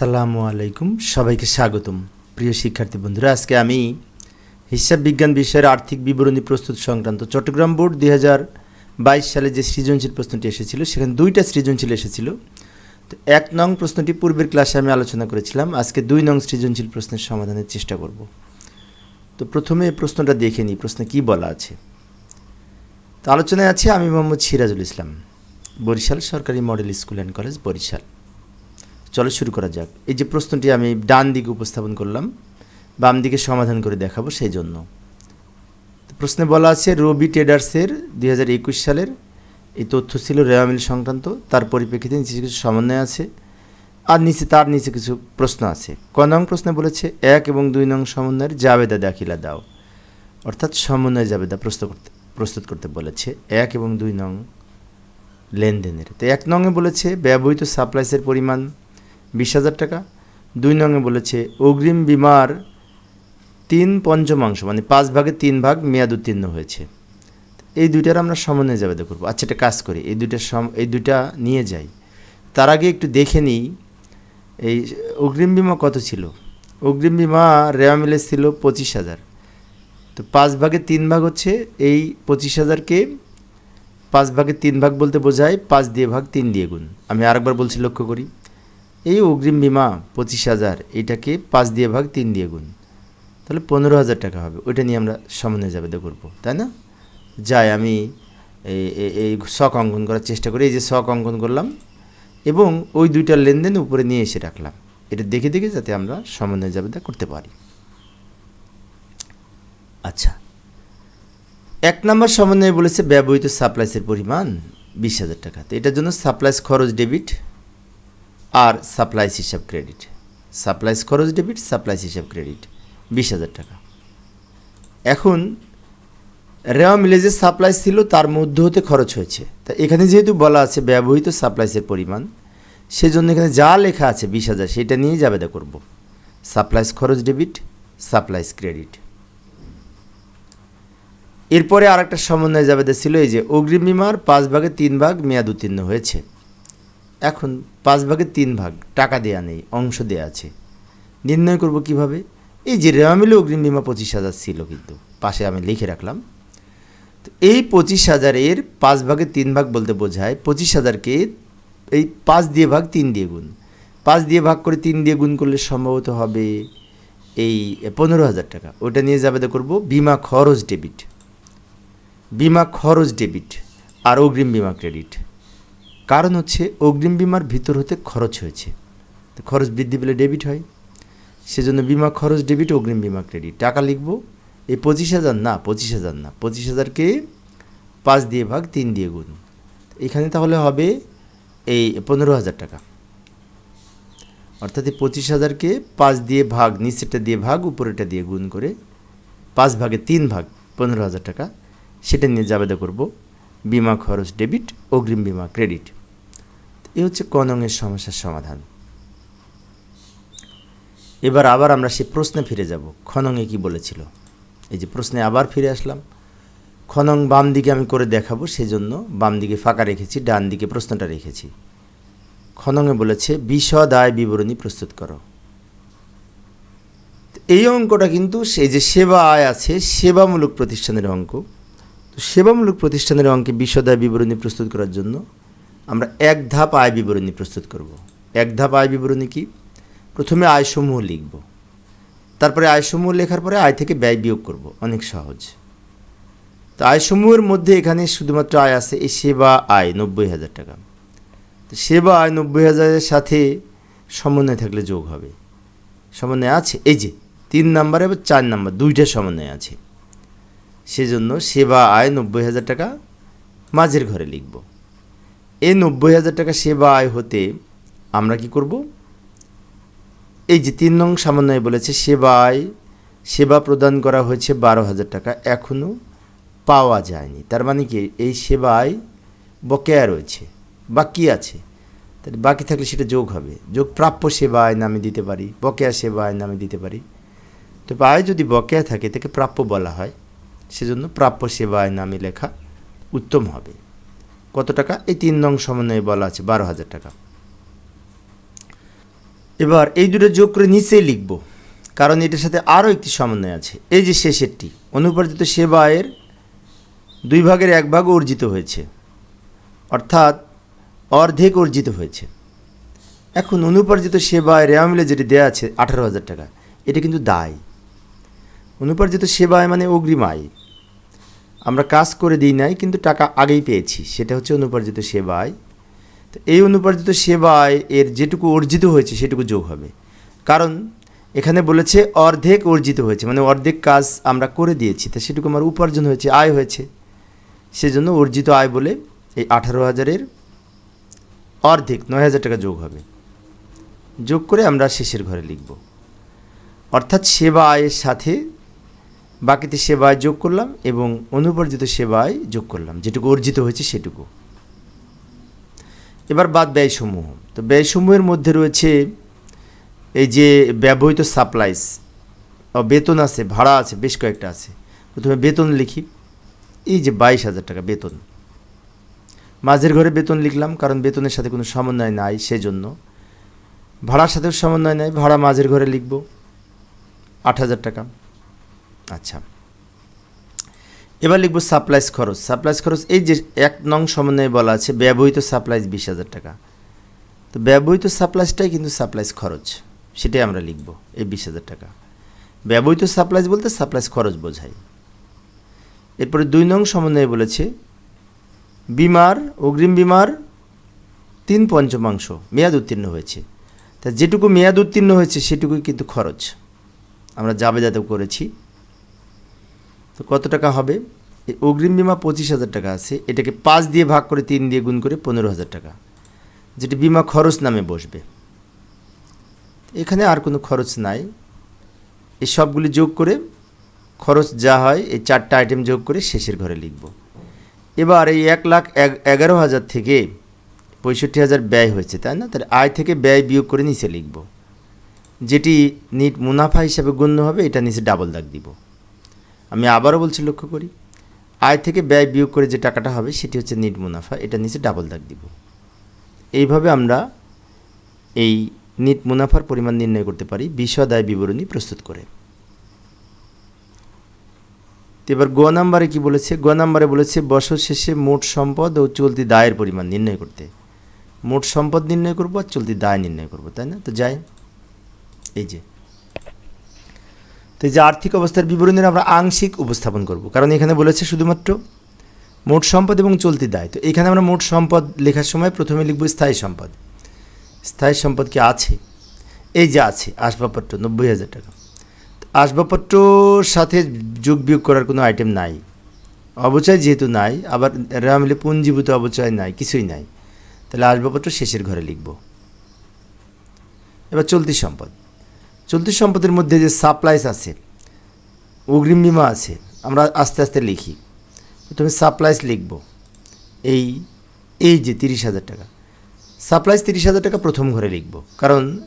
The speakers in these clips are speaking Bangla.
আসসালামু আলাইকুম, সবাইকে স্বাগতম। প্রিয় শিক্ষার্থী বন্ধুরা, আজকে আমি হিসাব বিজ্ঞান বিষয়ের আর্থিক বিবরণী প্রস্তুত সংক্রান্ত চট্টগ্রাম বোর্ড দুই বাইশ সালে যে সৃজনশীল প্রশ্নটি এসেছিল, সেখানে দুইটা সৃজনশীল এসেছিল। তো এক নং প্রশ্নটি পূর্বের ক্লাসে আমি আলোচনা করেছিলাম, আজকে দুই নং সৃজনশীল প্রশ্নের সমাধানের চেষ্টা করব। তো প্রথমে প্রশ্নটা দেখে নিই, প্রশ্নে কী বলা আছে? তো আলোচনায় আছে আমি মোহাম্মদ সিরাজুল ইসলাম, বরিশাল সরকারি model school and college Barishal. চলো শুরু করা যাক। এই যে প্রশ্নটি আমি ডান দিকে উপস্থাপন করলাম, বাম দিকে সমাধান করে দেখাবো সেই জন্য। প্রশ্নে বলা আছে, রবি ট্রেডার্সের দুই হাজার একুশ সালের এই তথ্য ছিল রেওয়ামিল সংক্রান্ত, তার পরিপ্রেক্ষিতে নিচে কিছু সমন্বয় আছে, আর নিচে তার নিচে কিছু প্রশ্ন আছে। ক নং প্রশ্নে বলেছে, এক এবং দুই নং সমন্বয়ের জাবেদা দাখিলা দাও। অর্থাৎ সমন্বয় জাবেদা প্রস্তুত করতে প্রস্তুত করতে বলেছে, এক এবং দুই নং লেনদেনের। তো এক নংয়ে বলেছে, ব্যবহৃত সাপ্লাইসের পরিমাণ বিশ হাজার টাকা। দুই নংয়ে বলেছে, অগ্রিম বিমার তিন পঞ্চমাংশ মানে পাঁচ ভাগে তিন ভাগ মেয়াদ উত্তীর্ণ হয়েছে। এই দুইটার আমরা সমন্বয় যাবে করব। আচ্ছা একটা কাজ করি, এই দুইটা সম, এই দুইটা নিয়ে যাই। তার আগে একটু দেখে নিই, এই অগ্রিম বিমা কত ছিল? অগ্রিম বিমা রেওয়া মিলে ছিল পঁচিশ হাজার। তো পাঁচ ভাগে তিন ভাগ হচ্ছে এই পঁচিশ হাজারকে পাঁচ ভাগে তিন ভাগ বলতে বোঝায়, পাঁচ দিয়ে ভাগ তিন দিয়ে গুণ। আমি আরেকবার বলছি লক্ষ্য করি। এই অগ্রিম বিমা পঁচিশ হাজার, এটাকে পাঁচ দিয়ে ভাগ তিন দিয়ে গুণ। তাহলে পনেরো হাজার টাকা হবে, ওইটা নিয়ে আমরা সামনে যাবে করব, তাই না? যাই, আমি এই শখ অঙ্কন করার চেষ্টা করি, এই যে শখ অঙ্কন করলাম, এবং ওই দুইটা লেনদেন উপরে নিয়ে এসে রাখলাম। এটা দেখে দেখে যাতে আমরা সমন্বয় জাবেদা করতে পারি। আচ্ছা। এক নম্বর সমন্বয়ে বলেছে ব্যবহৃত সাপ্লাইসের পরিমাণ বিশ হাজার টাকা। তো এটার জন্য সাপ্লাইস খরচ ডেবিট আর সাপ্লাইস হিসাব ক্রেডিট। সাপ্লাইস খরচ ডেবিট, সাপ্লাইস হিসাব ক্রেডিট। বিশ হাজার টাকা। এখন রেওয়া মিলে যে সাপ্লাইস ছিল তার মধ্য হতে খরচ হয়েছে। তা এখানে যেহেতু বলা আছে ব্যবহৃত সাপ্লাইসের পরিমাণ, সেজন্য এখানে যা লেখা আছে বিশ হাজার, সেটা নিয়েই জাবেদা করব। সাপ্লাইস খরচ ডেবিট, সাপ্লাইস ক্রেডিট। এরপরে আর একটা সমন্বয় জাবেদা ছিল, এই যে অগ্রিম বিমার পাঁচ ভাগে তিন ভাগ মেয়াদ উত্তীর্ণ হয়েছে। এখন পাঁচ ভাগের তিন ভাগ, টাকা দেয়া নেই, অংশ দেয়া আছে। নির্ণয় করব কীভাবে? এই যে রেওয়ামিলে অগ্রিম বিমা পঁচিশ হাজার ছিল কিন্তু, পাশে আমি লিখে রাখলাম। তো এই পঁচিশ হাজারের পাঁচ ভাগের তিন ভাগ বলতে বোঝায়, পঁচিশ হাজারকে এই পাঁচ দিয়ে ভাগ তিন দিয়ে গুণ। পাঁচ দিয়ে ভাগ করে তিন দিয়ে গুণ করলে সম্ভবত হবে এই পনেরো হাজার টাকা। ওটা নিয়ে যাবে করব, বিমা খরচ ডেবিট। বিমা খরচ ডেবিট আর অগ্রিম বিমা ক্রেডিট। কারণ হচ্ছে অগ্রিম বিমার ভিতর হতে খরচ হয়েছে। তো খরচ বৃদ্ধি পেলে ডেবিট হয়। সেজন্য বিমা খরচ ডেবিট অগ্রিম বিমা ক্রেডিট টাকা লিখব, এই পঁচিশ হাজার না, পঁচিশ হাজার না, পঁচিশ হাজারকে পাঁচ দিয়ে ভাগ, তিন দিয়ে গুণ। এখানে তাহলে হবে এই পনেরো হাজার টাকা। অর্থাৎ এই পঁচিশ হাজারকে পাঁচ দিয়ে ভাগ, নিচেরটা দিয়ে ভাগ উপরেটা দিয়ে গুণ করে পাঁচ ভাগে তিন ভাগ, পনেরো হাজার টাকা, সেটা নিয়ে জাবেদা করব। বিমা খরচ ডেবিট অগ্রিম বিমা ক্রেডিট এ হচ্ছে কনংয়ের সমস্যার সমাধান। এবার আবার আমরা সে প্রশ্নে ফিরে যাব খনংয়ে কি বলেছিল? এই যে প্রশ্নে আবার ফিরে আসলাম, খনং বাম দিকে আমি করে দেখাবো, সেজন্য বাম দিকে ফাঁকা রেখেছি, ডান দিকে প্রশ্নটা রেখেছি। খনংয়ে বলেছে বিশদ আয় বিবরণী প্রস্তুত করো। এই অঙ্কটা কিন্তু সেই যে সেবা আয় আছে, সেবামূলক প্রতিষ্ঠানের অঙ্ক। তো সেবামূলক প্রতিষ্ঠানের অঙ্কে বিশদ আয় বিবরণী প্রস্তুত করার জন্য আমরা এক ধাপ আয় বিবরণী প্রস্তুত করব। এক ধাপ আয় বিবরণী কি? প্রথমে আয়সমূহ লিখব। তারপরে আয়সমূহ লেখার পরে আয় থেকে ব্যয় বিয়োগ করব। অনেক সহজ। তো আয়সমূহের মধ্যে এখানে শুধুমাত্র আয় আছে এই সেবা আয়, নব্বই হাজার টাকা। তো সেবা আয় নব্বই হাজারের সাথে সমন্বয় থাকলে যোগ হবে। সমন্বয় আছে? এই যে, তিন নাম্বার এবং চার নাম্বার, দুইটা সমন্বয় আছে। সেজন্য সেবা আয় নব্বই হাজার টাকা, মাঝের ঘরে লিখব। এই নব্বই হাজার টাকা সেবা আয় হতে আমরা কি করব? এই যে তিন নং সমন্বয় বলেছে সেবা আয় সেবা প্রদান করা হয়েছে বারো হাজার টাকা এখনও পাওয়া যায়নি। তার মানে কি? এই সেবায় বকেয়া রয়েছে, বাকি আছে। তাহলে বাকি থাকলে সেটা যোগ হবে। যোগ প্রাপ্য সেবা আয় নামে দিতে পারি, বকেয়া সেবা আয় নামে দিতে পারি। তো আয় যদি বকেয়া থাকে, তাকে প্রাপ্য বলা হয়। সেজন্য প্রাপ্য সেবা আয় নামে লেখা উত্তম হবে। কত টাকা? এই তিন নং সমন্বয়ে বলা আছে, বারো হাজার টাকা। এবার এই দুটো যোগ করে নিচেই লিখব, কারণ এটার সাথে আরও একটি সমন্বয় আছে। এই যে শেষেরটি, অনুপার্জিত সেবা আয়ের দুই ভাগের এক ভাগ অর্জিত হয়েছে, অর্থাৎ অর্ধেক অর্জিত হয়েছে। এখন অনুপার্জিত সেবা আয় রেওয়া মিলে যেটি দেওয়া আছে, আঠারো হাজার টাকা, এটা কিন্তু দায়। অনুপার্জিত সেবা আয় মানে অগ্রিম আয়। আমরা কাজ করে দিই নাই, কিন্তু টাকা আগেই পেয়েছি। সেটা হচ্ছে অনুপার্জিত সেবায়। তো এই অনুপার্জিত সেবায় এর যেটুকু অর্জিত হয়েছে, সেটুকু যোগ হবে। কারণ এখানে বলেছে অর্ধেক অর্জিত হয়েছে মানে অর্ধেক কাজ আমরা করে দিয়েছি, তা সেটুকু আমার উপার্জন হয়েছে, আয় হয়েছে। সেজন্য অর্জিত আয় বলে এই আঠারো হাজারের অর্ধেক, নয় হাজার টাকা যোগ হবে। যোগ করে আমরা শেষের ঘরে লিখব। অর্থাৎ সেবা আয়ের সাথে বাকিতে সেবায় যোগ করলাম এবং অনুপার্জিত সেবায় যোগ করলাম। যেটুকু অর্জিত হয়েছে সেটুকু। এবার বাদ ব্যয়সমূহ। তো ব্যয়সমূহের মধ্যে রয়েছে এই যে ব্যবহৃত সাপ্লাইস বেতন আছে, ভাড়া আছে, বেশ কয়েকটা আছে। প্রথমে বেতন লিখি। এই যে বাইশ হাজার টাকা বেতন। মাঝের ঘরে বেতন লিখলাম, কারণ বেতনের সাথে কোনো সমন্বয় নাই সেজন্য। ভাড়ার সাথেও সমন্বয় নাই, ভাড়া মাঝের ঘরে লিখব। আট হাজার টাকা। আচ্ছা। এবার লিখব সাপ্লাইস খরচ। সাপ্লাইস খরচ, এই যে এক নং সমন্বয়ে বলা আছে, ব্যবহৃত সাপ্লাইস বিশ হাজার টাকা। তো ব্যবহৃত সাপ্লাইসটাই কিন্তু সাপ্লাইস খরচ, সেটাই আমরা লিখব, এই বিশ হাজার টাকা। ব্যবহৃত সাপ্লাইস বলতে সাপ্লাইস খরচ বোঝায়। এরপরে দুই নং সমন্বয়ে বলেছে, বিমার, অগ্রিম বিমার তিন পঞ্চমাংশ মেয়াদ উত্তীর্ণ হয়েছে। তা যেটুকু মেয়াদ উত্তীর্ণ হয়েছে, সেটুকুই কিন্তু খরচ। আমরা যাবে যাতে করেছি। তো কত টাকা হবে? অগ্রিম বিমা পঁচিশ হাজার টাকা আছে। এটাকে পাঁচ দিয়ে ভাগ করে তিন দিয়ে গুণ করে পনেরো হাজার টাকা। যেটি বিমা খরচ নামে বসবে। এখানে আর কোনো খরচ নাই। এই সবগুলি যোগ করে খরচ যা হয়, এই চারটা আইটেম যোগ করে শেষের ঘরে লিখব। এবার এই এক লাখ এগ- এগারো হাজার থেকে পঁয়ষট্টি হাজার ব্যয় হয়েছে, তাই না? তাহলে আয় থেকে ব্যয় বিয়োগ করে নিচে লিখব। যেটি নিট মুনাফা হিসাবে গণ্য হবে, এটা নিচে ডাবল দাগ দিব। আমি আবারও বলছি, লক্ষ্য করি। আয় থেকে ব্যয় বিয়োগ করে যে টাকাটা হবে, সেটি হচ্ছে নিট মুনাফা। এটা নিচে ডাবল দাগ দিব। এইভাবে আমরা এই নিট মুনাফার পরিমাণ নির্ণয় করতে পারি, বিশদ আয় বিবরণী প্রস্তুত করে। এবার গ নাম্বারে কি বলেছে? গ নাম্বারে বলেছে, বছর শেষে মোট সম্পদ ও চলতি দায়ের পরিমাণ নির্ণয় করতে। মোট সম্পদ নির্ণয় করব আর চলতি দায় নির্ণয় করব, তাই না? তো যাই। এই যে তো যে আর্থিক অবস্থার বিবরণীর আমরা আংশিক উপস্থাপন করব। কারণ এখানে বলেছে শুধুমাত্র মোট সম্পদ এবং চলতি দায়। তো এখানে আমরা মোট সম্পদ লেখার সময় প্রথমে লিখব স্থায়ী সম্পদ। স্থায়ী সম্পদ কি আছে? এই যে আছে, আসবাবপত্র, নব্বই হাজার টাকা। আসবাবপত্রর সাথে যোগ বিয়োগ করার কোনো আইটেম নাই। অবচয় যেহেতু নাই, আবার এরা মিলে পুঞ্জীভূত অবচয় নাই, কিছুই নাই। তাহলে আসবাবপত্র শেষের ঘরে লিখব। এবার চলতি সম্পদ। চলতি সম্পদের মধ্যে যে সাপ্লাইস আছে, অগ্রিম বিমা আছে, আমরা আস্তে আস্তে লিখি। প্রথমে সাপ্লাইস লিখব। এই এই যে তিরিশ হাজার টাকা। সাপ্লাইস তিরিশ হাজার টাকা প্রথম ঘরে লিখব। কারণ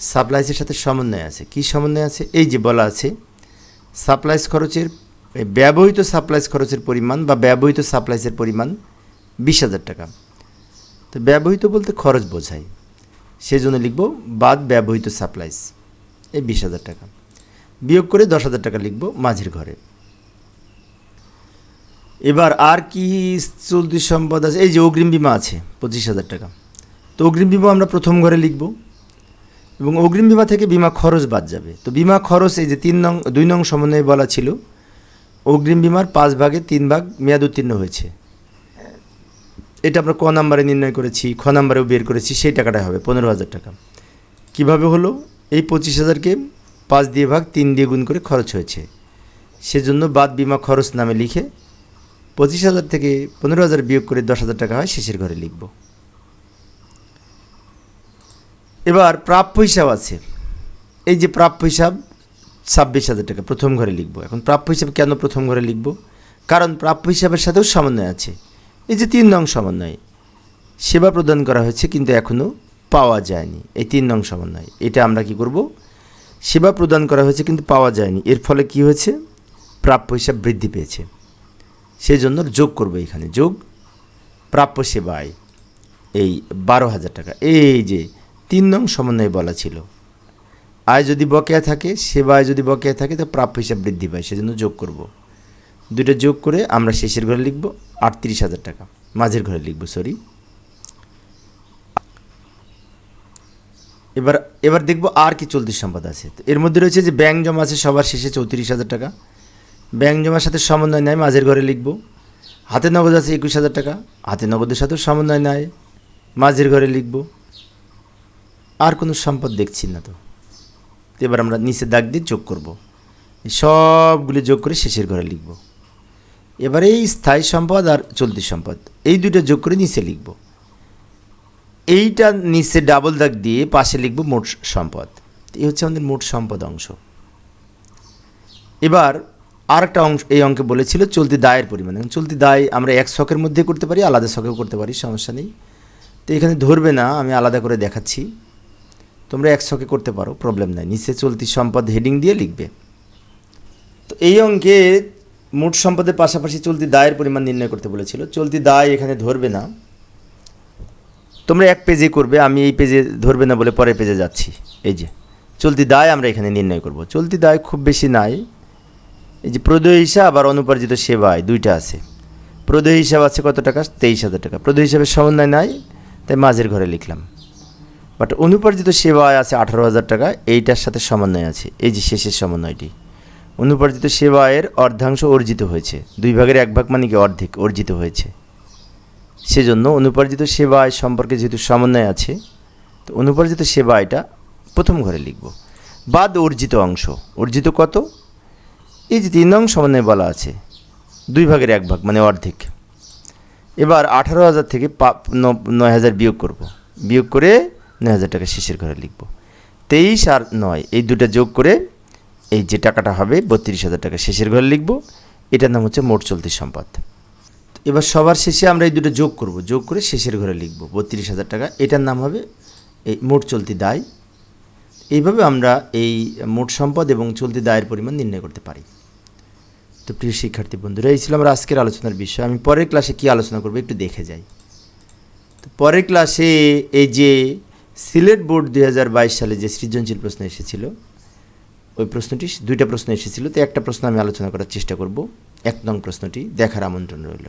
সাপ্লাইসের সাথে সমন্বয় আছে। কি সমন্বয় আছে? এই যে বলা আছে, সাপ্লাইস খরচের ব্যবহৃত সাপ্লাইস খরচের পরিমাণ বা ব্যবহৃত সাপ্লাইসের পরিমাণ বিশ হাজার টাকা। তো ব্যবহৃত বলতে খরচ বোঝায়। সেই জন্য লিখব বাদ ব্যবহৃত সাপ্লাইস। এই বিশ হাজার টাকা। বিয়োগ করে দশ হাজার টাকা লিখব মাঝের ঘরে। এবার আর কি চলতি সম্পদ আছে? এই যে অগ্রিম বিমা আছে, পঁচিশ হাজার টাকা। তো অগ্রিম বিমা আমরা প্রথম ঘরে লিখব এবং অগ্রিম বিমা থেকে বিমা খরচ বাদ যাবে। তো বিমা খরচ এই যে তিন নং, দুই নং সমন্বয়ে বলা ছিল, অগ্রিম বিমার পাঁচ ভাগে তিন ভাগ মেয়াদ উত্তীর্ণ হয়েছে। এটা আমরা ক নাম্বারে নির্ণয় করেছি, খ নাম্বারেও বের করেছি, সেই টাকাটা হবে, পনেরো হাজার টাকা। কীভাবে হলো? এই পঁচিশ হাজারকে পাঁচ দিয়ে ভাগ তিন দিয়ে গুণ করে খরচ হয়েছে। সেজন্য বাদ বিমা খরচ নামে লিখে পঁচিশ হাজার থেকে পনেরো হাজার বিয়োগ করে দশ হাজার টাকা হয় শেষের ঘরে লিখব। এবার প্রাপ্য হিসাব আছে। এই যে প্রাপ্য হিসাব ছাব্বিশ হাজার টাকা প্রথম ঘরে লিখব। এখন প্রাপ্য হিসাব কেন প্রথম ঘরে লিখব? কারণ প্রাপ্য হিসাবের সাথেও সমন্বয় আছে। এই যে তিন নং সমন্বয়। সেবা প্রদান করা হয়েছে কিন্তু এখনও পাওয়া যায়নি। এই তিন নং সমন্বয়। এটা আমরা কি করব? সেবা প্রদান করা হয়েছে কিন্তু পাওয়া যায়নি। এর ফলে কি হয়েছে? প্রাপ্য হিসাব বৃদ্ধি পেয়েছে। সেই জন্য যোগ করব এখানে। যোগ, প্রাপ্য সেবায় এই বারো হাজার টাকা। এই যে তিন নং সমন্বয় বলা ছিল। আয় যদি বকেয়া থাকে, সেবায় যদি বকেয়া থাকে, তো প্রাপ্য হিসাব বৃদ্ধি পায়। সেজন্য যোগ করব। দুইটা যোগ করে আমরা শেষের ঘরে লিখব আটত্রিশ হাজার টাকা। মাঝের ঘরে লিখব, সরি। এবার এবার দেখব আর কি চলতি সম্পদ আছে। এর মধ্যে রয়েছে যে, ব্যাংক জমা আছে সবার শেষে চৌত্রিশ হাজার টাকা। ব্যাংক জমার সাথে সমন্বয় নেয় মাঝের ঘরে লিখব। হাতে নগদ আছে একুশ হাজার টাকা, হাতে নগদের সাথেও সমন্বয় নেয় মাঝের ঘরে লিখব। আর কোনো সম্পদ দেখছি না তো। তো এবার আমরা নিচে দাগ দিয়ে যোগ করব। সবগুলি যোগ করে শেষের ঘরে লিখব। এবারে এই স্থায়ী সম্পদ আর চলতি সম্পদ, এই দুটো যোগ করে নিচে লিখব। এইটা নিচে ডাবল দাগ দিয়ে পাশে লিখব মোট সম্পদ। এই হচ্ছে আমাদের মোট সম্পদ অংশ। এবার আর একটা অংশ এই অঙ্কে বলেছিল চলতি দায়ের পরিমাণ। চলতি দায় আমরা এক শখের মধ্যে করতে পারি, আলাদা শখেও করতে পারি, সমস্যা নেই। তো এখানে ধরবে না, আমি আলাদা করে দেখাচ্ছি। তোমরা এক শখে করতে পারো প্রবলেম নাই। নিচে চলতি সম্পদ হেডিং দিয়ে লিখবে। তো এই অঙ্কে মোট সম্পদের পাশাপাশি চলতি দায়ের পরিমাণ নির্ণয় করতে বলেছিল। চলতি দায় এখানে ধরবে না। তোমরা এক পেজে করবে, আমি এই পেজে ধরবে না বলে পরের পেজে যাচ্ছি। এই যে, চলতি দায় আমরা এখানে নির্ণয় করব। চলতি দায় খুব বেশি নাই। এই যে প্রদেয় হিসাব আর অনুপার্জিত সেবায় দুইটা আছে। প্রদেয় হিসাব আছে কত টাকা? তেইশ হাজার টাকা। প্রদেয় হিসাবে সমন্বয় নাই, তাই মাঝের ঘরে লিখলাম। বাট অনুপার্জিত সেবায় আছে আঠারো হাজার টাকা, এইটার সাথে সমন্বয় আছে। এই যে শেষের সমন্বয়টি। অনুপার্জিত সেবায়ের অর্ধাংশ অর্জিত হয়েছে। দুই ভাগের এক ভাগ মানে কি? অর্ধেক অর্জিত হয়েছে। সেজন্য অনুপার্জিত সেবা সম্পর্কে যেহেতু সমন্বয় আছে, তো অনুপার্জিত সেবা এটা প্রথম ঘরে লিখব। বাদ অর্জিত অংশ। অর্জিত কত? এই যে তিন নং সমন্বয় বলা আছে, দুই ভাগের এক ভাগ মানে অর্ধেক। এবার আঠারো হাজার থেকে নয় হাজার বিয়োগ করব। বিয়োগ করে নয় হাজার টাকা শেষের ঘরে লিখব। তেইশ আর নয়, এই দুটো যোগ করে এই যে টাকাটা হবে, বত্রিশ হাজার টাকা শেষের ঘরে লিখব। এটার নাম হচ্ছে মোট চলতি সম্পদ। এবার সবার শেষে আমরা এই দুটো যোগ করব। যোগ করে শেষের ঘরে লিখব। বত্রিশ হাজার টাকা। এটার নাম হবে এই মোট চলতি দায়। এইভাবে আমরা এই মোট সম্পদ এবং চলতি দায়ের পরিমাণ নির্ণয় করতে পারি। তো প্রিয় শিক্ষার্থী বন্ধুরা, এই ছিল আমার আজকের আলোচনার বিষয়। আমি পরের ক্লাসে কী আলোচনা করব একটু দেখে যাই। তো পরের ক্লাসে এই যে সিলেট বোর্ড দু হাজার বাইশ সালে যে সৃজনশীল প্রশ্ন এসেছিল, ওই প্রশ্নটি, দুইটা প্রশ্ন এসেছিল। তো একটা প্রশ্ন আমি আলোচনা করার চেষ্টা করব। এক নং প্রশ্নটি দেখার আমন্ত্রণ রইল।